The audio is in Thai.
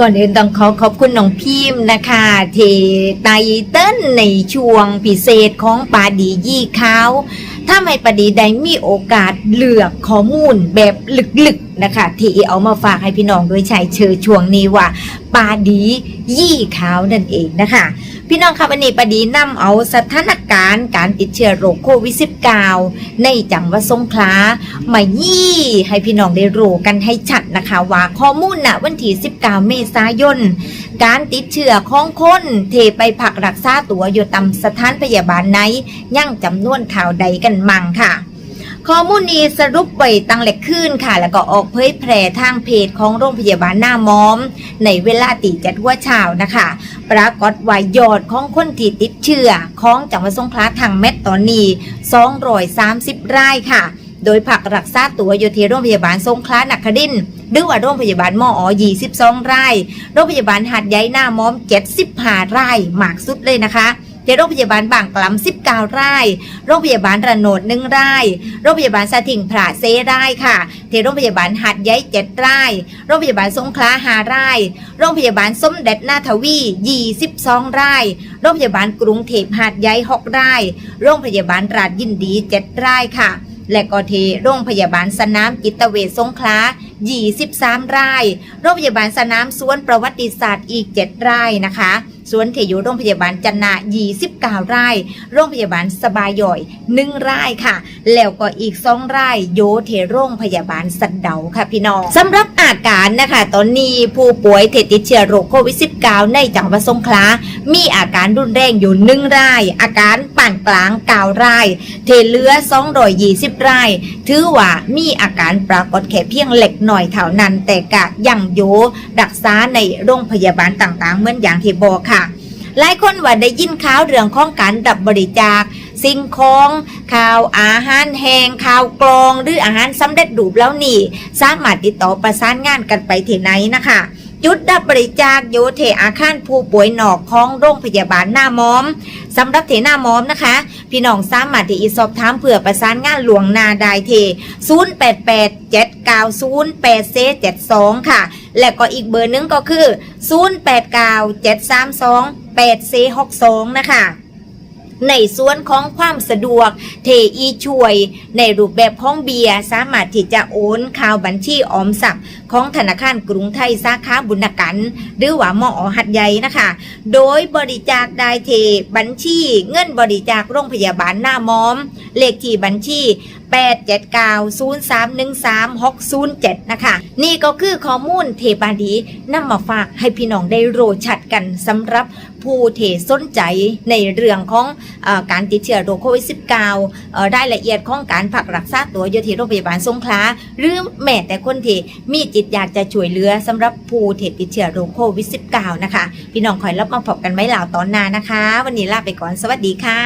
ก่อนอื่นต้องขอขอบคุณน้องพิมพ์นะคะที่ไตเติ้ลในช่วงพิเศษของปาดียี่เขาถ้าไม่ปาดีได้มีโอกาสเลือกข้อมูลแบบลึก นะคะที่เอามาฝากให้พี่น้องโดยใช้เชิญช่วงนี้ว่าปาดียี่ขาวนั่นเองนะคะ พี่น้องครับวันนี้ปาดีนำเอาสถานการณ์การติดเชื้อโรคโควิด -19 ในจังหวัดสงขลามายี่ให้พี่น้องได้รู้กันให้ชัดนะคะว่าข้อมูลณวันที่ 19 เมษายน การติดเชื้อของคนเทไปผักรักษาตัวอยู่ตามสถานพยาบาลไหน ยั่งจำนวนข่าวใดกันมั่งค่ะ ข้อมูลนี้สรุปไว้ตั้งแหลกขึ้นค่ะ แล้วก็ออกเผยแพร่ทางเพจของโรงพยาบาลหน้ามอม ในเวลาตีจัดหัวเช้านะคะ ปรากฏว่ายอดของคนที่ติดเชื้อของจังหวัดสงขลาทางเม็ดตอนนี้230รายค่ะ โดยผักรักษาตัวอยู่ที่โรงพยาบาลสงขลานครินหรือว่าโรงพยาบาลมอ22รายโรงพยาบาลหัดใหญ่หน้ามอม75รายมากสุดเลยนะคะ ที่โรงพยาบาลบางกลำ19ราย โรงพยาบาลระโนดหนึ่งราย โรงพยาบาลสถิงพระเซรายค่ะที่โรงพยาบาลหัดใหญ่เจ็ดราย โรงพยาบาลสงขลาหาราย โรงพยาบาลสมเด็จนาทวี22ราย โรงพยาบาลกรุงเทพหาดใหญ่6ราย โรงพยาบาลราชยินดี7รายค่ะ และก็ที่โรงพยาบาลสนามจิตเวชสงขลา 23 ราย โรงพยาบาลสนามสวนประวัติศาสตร์อีก 7 รายนะคะสวนเทยู่โรงพยาบาลจันนา29ราย โรงพยาบาลสบายย่อย1รายค่ะ แล้วก็อีก2รายโยเทโรงพยาบาลสันเดาค่ะพี่น้องสำหรับอาการนะคะ ตอนนี้ผู้ป่วยที่ติดเชื้อโรคโควิด -19 ในจังหวัดสงขลา มีอาการรุนแรงอยู่1ราย อาการปานกลาง9รายเทเลือ220ราย ถือว่ามีอาการปรากฏแค่เพียงเล็กหน่อยเท่านั้น แต่กะยังโยรักษาในโรงพยาบาลต่างๆ เหมือนอย่างที่บอกค่ะหลายคนว่าได้ยินข่าวเรื่องของการดับบริจาค สิ่งของข่าวอาหารแห้งข่าวกรองหรืออาหารสำเร็จรูปแล้วนี่ สามารถติดต่อประสานงานกันไปที่ไหนนะคะ จุดดับบริจาคโยเทอาคารผู้ป่วยนอกของโรงพยาบาลหน้ามอมสำหรับเทหน้ามอมนะคะ พี่น้องสามารถที่อีสอบถามเผื่อประสานงานหลวงนาได้เท 088 790 8เซ72 ค่ะ และก็อีกเบอร์หนึงก็คือ 089 732 8เซ62 นะคะ ในส่วนของความสะดวกเทอีช่วย ในรูปแบบของเบียร์สามารถที่จะโอนข่าวบัญชีออมทรัพย์ ของธนาคารกรุงไทยสาขาบุญกัน หรือว่ามอหัดใหญ่นะคะ โดยบริจาคได้เทบัญชี เงินบริจาคโรงพยาบาลหน้ามอม เลขที่บัญชี8790313607นะคะ นี่ก็คือข้อมูลเทบาดีนำมาฝากให้พี่น้องได้รู้ชัดกันสำหรับผู้เทสนใจในเรื่องของอการติดเชื้อโรคโควิด -19 รายละเอียดของการพักรักษาตัวอยู่ที่โรงพยาบาลสงขลาหรือแม้แต่คนที่มีจิตอยากจะช่วยเหลือสำหรับผู้เทติดเชื้อโรคโควิด -19 นะคะ พี่น้องคอยรับมาพบกันไหมหล่าตอนหน้านะคะ วันนี้ลาไปก่อนสวัสดีค่ะ